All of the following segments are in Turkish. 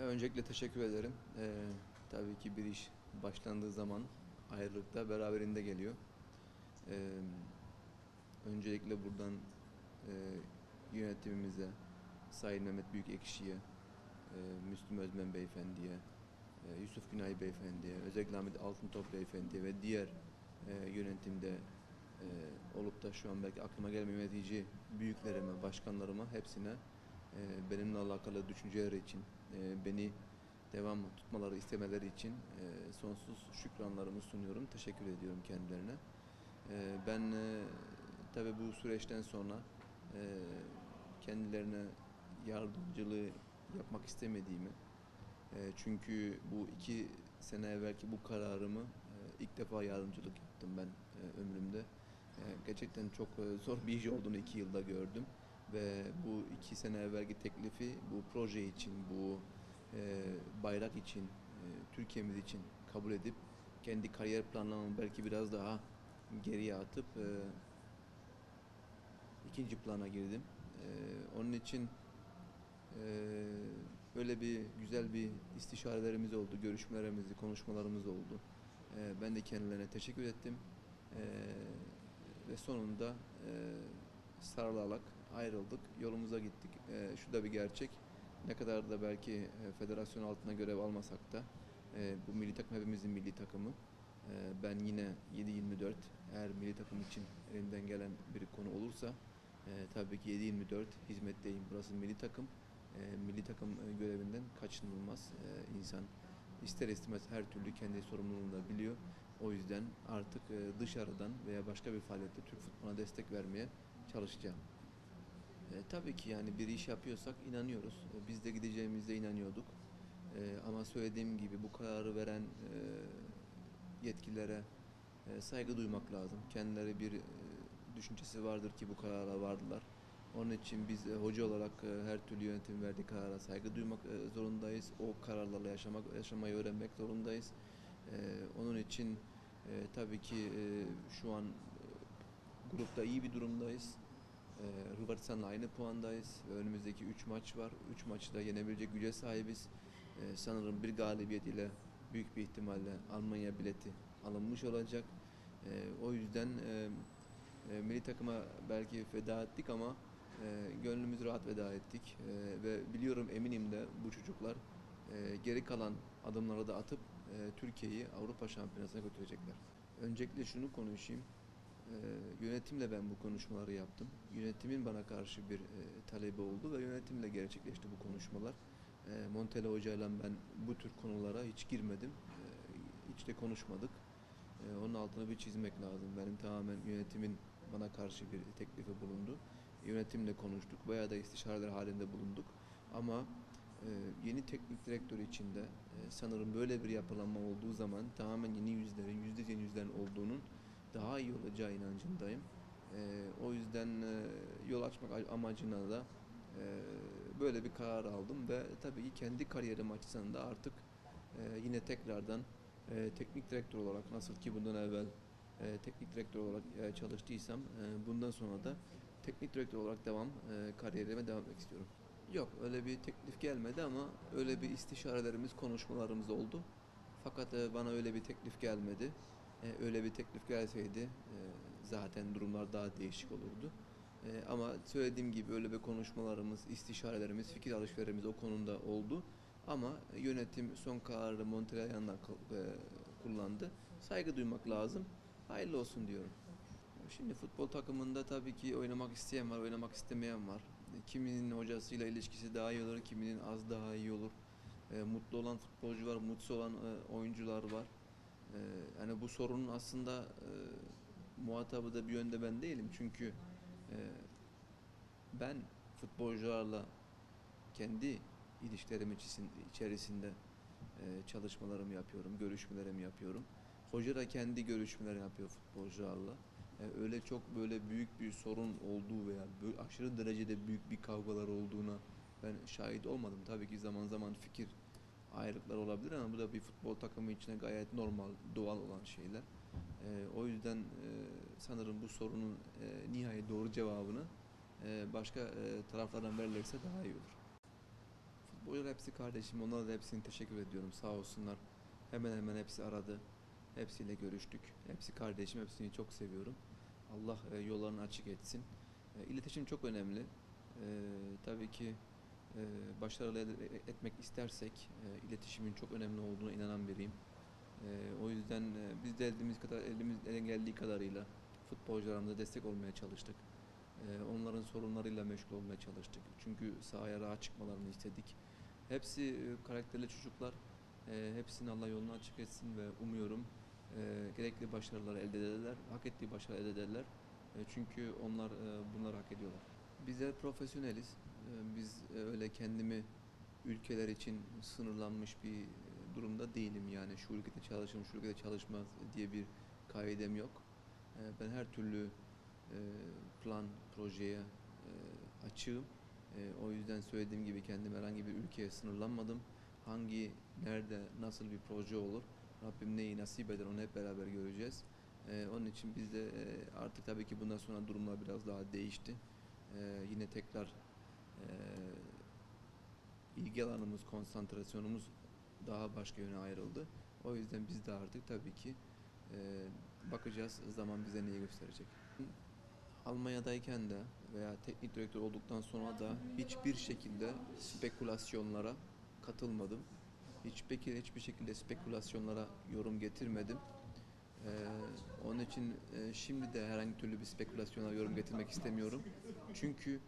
Öncelikle teşekkür ederim. Ee, tabii ki bir iş başlandığı zaman ayrılık da beraberinde geliyor. Ee, öncelikle buradan e, yönetimimize, Sayın Mehmet Büyükekşi'ye, e, Müslüm Özmen Beyefendi'ye, e, Yusuf Günay Beyefendi'ye, özellikle Ahmet Altıntop Beyefendi'ye ve diğer e, yönetimde e, olup da şu an belki aklıma gelmeyen yönetici büyüklerime, başkanlarıma hepsine e, benimle alakalı düşünceleri için, e, beni devam tutmaları istemeleri için e, sonsuz şükranlarımı sunuyorum. Teşekkür ediyorum kendilerine. E, ben e, tabii bu süreçten sonra e, kendilerine yardımcılığı yapmak istemediğimi, e, çünkü bu iki sene evvelki bu kararımı e, ilk defa yardımcılık yaptım ben e, ömrümde. E, gerçekten çok e, zor bir iş olduğunu iki yılda gördüm ve bu iki sene evvelki teklifi bu proje için, bu e, bayrak için, e, Türkiye'miz için kabul edip kendi kariyer planlamamı belki biraz daha geriye atıp e, ikinci plana girdim. E, onun için e, böyle bir güzel bir istişarelerimiz oldu, görüşmelerimiz, konuşmalarımız oldu. E, ben de kendilerine teşekkür ettim. E, ve sonunda e, sarılarak ayrıldık, yolumuza gittik. E, şu da bir gerçek. Ne kadar da belki e, federasyon altına görev almasak da e, bu milli takım hepimizin milli takımı. E, ben yine 7-24 eğer milli takım için elimden gelen bir konu olursa e, tabii ki 7-24 hizmetteyim. Burası milli takım. E, milli takım e, görevinden kaçınılmaz. E, insan ister istemez her türlü kendi sorumluluğunu da biliyor. O yüzden artık e, dışarıdan veya başka bir faaliyette Türk futboluna destek vermeye çalışacağım. E, tabii ki yani bir iş yapıyorsak inanıyoruz. E, biz de gideceğimize inanıyorduk. E, ama söylediğim gibi bu kararı veren e, yetkililere e, saygı duymak lazım. Kendileri bir e, düşüncesi vardır ki bu karara vardılar. Onun için biz e, hoca olarak e, her türlü yönetim verdiği karara saygı duymak e, zorundayız. O kararlarla yaşamak, yaşamayı öğrenmek zorundayız. E, onun için e, tabii ki e, şu an e, grupta iyi bir durumdayız. Ee, Hırvatistan'la aynı puandayız. Önümüzdeki 3 maç var. 3 maçı da yenebilecek güce sahibiz. Ee, sanırım bir galibiyet ile büyük bir ihtimalle Almanya bileti alınmış olacak. Ee, o yüzden e, e, milli takıma belki feda ettik ama e, gönlümüz rahat veda ettik. E, ve biliyorum eminim de bu çocuklar e, geri kalan adımları da atıp e, Türkiye'yi Avrupa Şampiyonası'na götürecekler. Öncelikle şunu konuşayım. Ee, yönetimle ben bu konuşmaları yaptım. Yönetimin bana karşı bir e, talebi oldu ve yönetimle gerçekleşti bu konuşmalar. E, Montella Hoca ile ben bu tür konulara hiç girmedim. E, hiç de konuşmadık. E, onun altını bir çizmek lazım. Benim tamamen yönetimin bana karşı bir teklifi bulundu. Yönetimle konuştuk. Bayağı da istişareler halinde bulunduk. Ama e, yeni teknik direktör içinde e, sanırım böyle bir yapılanma olduğu zaman tamamen yeni yüzlerin, yüzde yeni yüzlerin olduğunun daha iyi olacağı inancındayım. Ee, o yüzden e, yol açmak amacına da e, böyle bir karar aldım ve tabii ki kendi kariyerim açısından da artık e, yine tekrardan e, teknik direktör olarak nasıl ki bundan evvel e, teknik direktör olarak e, çalıştıysam e, bundan sonra da teknik direktör olarak devam e, kariyerime devam etmek istiyorum. Yok öyle bir teklif gelmedi ama öyle bir istişarelerimiz, konuşmalarımız oldu. Fakat e, bana öyle bir teklif gelmedi. E, öyle bir teklif gelseydi e, zaten durumlar daha değişik olurdu. E, ama söylediğim gibi öyle bir konuşmalarımız, istişarelerimiz, fikir alışverişlerimiz o konuda oldu. Ama yönetim son kararı Montreal'dan kullandı. Saygı duymak lazım. Hayırlı olsun diyorum. Şimdi futbol takımında tabii ki oynamak isteyen var, oynamak istemeyen var. Kiminin hocasıyla ilişkisi daha iyi olur, kiminin az daha iyi olur. E, mutlu olan futbolcu var, mutsuz olan e, oyuncular var. Ee, yani bu sorunun aslında e, muhatabı da bir yönde ben değilim. Çünkü e, ben futbolcularla kendi ilişkilerim içerisinde e, çalışmalarımı yapıyorum, görüşmelerimi yapıyorum. Hoca da kendi görüşmelerini yapıyor futbolcularla. E, öyle çok böyle büyük bir sorun olduğu veya aşırı derecede büyük bir kavgalar olduğuna ben şahit olmadım. Tabii ki zaman zaman fikir ayrılıklar olabilir ama bu da bir futbol takımı içine gayet normal, doğal olan şeyler. Ee, o yüzden e, sanırım bu sorunun e, nihai doğru cevabını e, başka e, taraflardan verilirse daha iyi olur. futbolcular hepsi kardeşim. Onlara da hepsini teşekkür ediyorum. Sağ olsunlar. Hemen hemen hepsi aradı. Hepsiyle görüştük. Hepsi kardeşim. Hepsini çok seviyorum. Allah e, yollarını açık etsin. E, iletişim çok önemli. E, tabii ki e, başarılı etmek istersek e, iletişimin çok önemli olduğuna inanan biriyim. E, o yüzden e, biz de elimiz kadar elimiz elin geldiği kadarıyla futbolcularımıza destek olmaya çalıştık. E, onların sorunlarıyla meşgul olmaya çalıştık. Çünkü sahaya rahat çıkmalarını istedik. Hepsi e, karakterli çocuklar. Hepsini Allah yolunu açık etsin ve umuyorum gerekli başarıları elde ederler. Hak ettiği başarı elde ederler. Çünkü onlar bunları hak ediyorlar. Bizler profesyoneliz. E, biz e, öyle kendimi ülkeler için sınırlanmış bir e, durumda değilim. Yani şu ülkede çalışırım, şu ülkede çalışmaz diye bir kaidem yok. E, ben her türlü e, plan, projeye açığım. O yüzden söylediğim gibi kendim herhangi bir ülkeye sınırlanmadım. Hangi, nerede, nasıl bir proje olur, Rabbim neyi nasip eder onu hep beraber göreceğiz. Onun için biz de artık tabii ki bundan sonra durumlar biraz daha değişti. Yine tekrar ilgi alanımız, konsantrasyonumuz daha başka yöne ayrıldı. O yüzden biz de artık tabii ki e, bakacağız zaman bize neyi gösterecek. Almanya'dayken de veya teknik direktör olduktan sonra da hiçbir şekilde spekülasyonlara katılmadım. Hiçbir, hiçbir şekilde spekülasyonlara yorum getirmedim. Ee, onun için e, şimdi de herhangi türlü bir spekülasyona yorum getirmek istemiyorum. Çünkü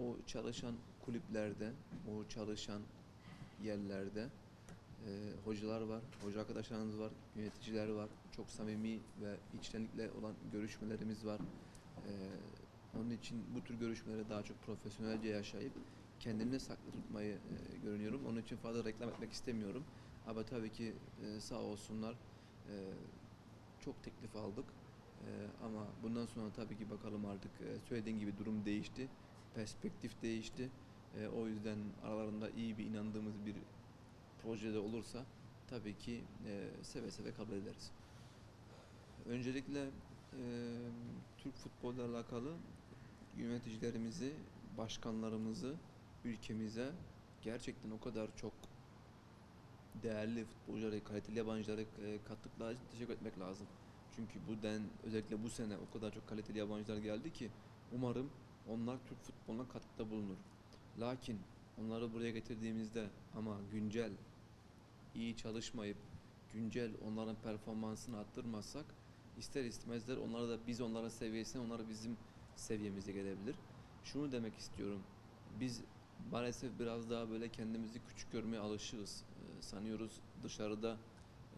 o çalışan kulüplerde, o çalışan yerlerde e, hocalar var, hoca arkadaşlarımız var, yöneticiler var. Çok samimi ve içtenlikle olan görüşmelerimiz var. Ee, onun için bu tür görüşmeleri daha çok profesyonelce yaşayıp kendini saklı tutmayı e, görünüyorum. Onun için fazla reklam etmek istemiyorum. Ama tabii ki e, sağ olsunlar e, çok teklif aldık. E, ama bundan sonra tabii ki bakalım artık e, söylediğin gibi durum değişti. Perspektif değişti. E, o yüzden aralarında iyi bir inandığımız bir projede olursa tabii ki e, seve seve kabul ederiz. Öncelikle e, Türk futbolla alakalı yöneticilerimizi, başkanlarımızı ülkemize gerçekten o kadar çok değerli futbolcuları, kaliteli yabancıları e, kattıkları için teşekkür etmek lazım. Çünkü bu den özellikle bu sene o kadar çok kaliteli yabancılar geldi ki umarım onlar Türk futboluna katkıda bulunur. Lakin onları buraya getirdiğimizde ama güncel iyi çalışmayıp güncel onların performansını arttırmazsak ister istemezler onlara da biz onların seviyesine onlar bizim seviyemize gelebilir. Şunu demek istiyorum. Biz maalesef biraz daha böyle kendimizi küçük görmeye alışığız. Ee, sanıyoruz dışarıda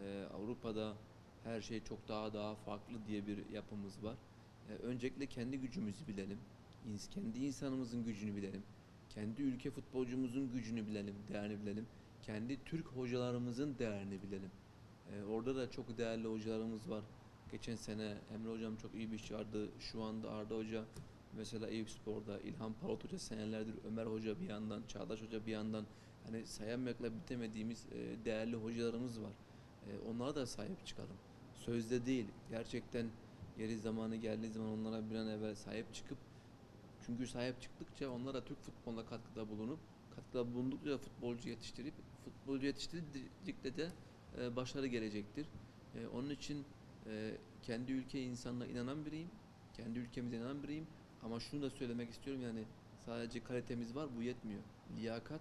e, Avrupa'da her şey çok daha daha farklı diye bir yapımız var. Ee, öncelikle kendi gücümüzü bilelim. Kendi insanımızın gücünü bilelim. Kendi ülke futbolcumuzun gücünü bilelim, değerini bilelim. Kendi Türk hocalarımızın değerini bilelim. Ee, orada da çok değerli hocalarımız var. Geçen sene Emre Hocam çok iyi bir iş vardı. Şu anda Arda Hoca mesela Eyüp Spor'da, İlhan Palut Hoca senelerdir, Ömer Hoca bir yandan, Çağdaş Hoca bir yandan hani sayamakla bitemediğimiz e, değerli hocalarımız var. E, onlara da sahip çıkalım. Sözde değil, gerçekten yeri zamanı geldiği zaman onlara bir an evvel sahip çıkıp çünkü sahip çıktıkça onlara Türk futboluna katkıda bulunup katkıda bulundukça futbolcu yetiştirip futbolcu yetiştirdikçe de e, başarı gelecektir. E, onun için e, kendi ülke insanına inanan biriyim. Kendi ülkemize inanan biriyim. Ama şunu da söylemek istiyorum yani sadece kalitemiz var bu yetmiyor. Liyakat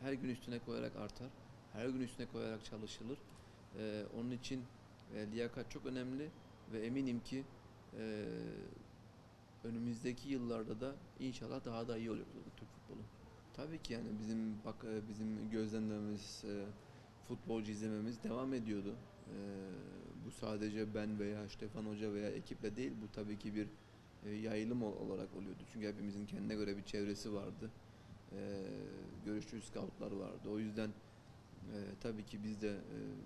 her gün üstüne koyarak artar. Her gün üstüne koyarak çalışılır. E, onun için e, liyakat çok önemli ve eminim ki e, önümüzdeki yıllarda da inşallah daha da iyi olur Türk futbolu. Tabii ki yani bizim bak e, bizim gözlemlememiz, e, futbolcu izlememiz devam ediyordu. E, bu sadece ben veya Stefan Hoca veya ekiple değil bu tabii ki bir yayılım ol- olarak oluyordu. Çünkü hepimizin kendine göre bir çevresi vardı. Görüşçü scoutlar vardı. O yüzden tabii ki biz de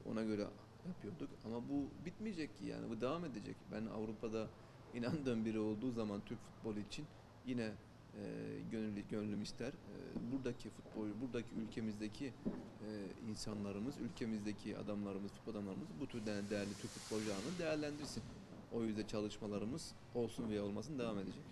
ona göre yapıyorduk. Ama bu bitmeyecek ki yani bu devam edecek. Ben Avrupa'da inandığım biri olduğu zaman Türk futbolu için yine e, gönül, gönlüm ister. E, buradaki futbol, buradaki ülkemizdeki e, insanlarımız, ülkemizdeki adamlarımız, futbol adamlarımız bu tür değerli, değerli Türk futbolcularını değerlendirsin. O yüzden çalışmalarımız olsun veya olmasın devam edecek.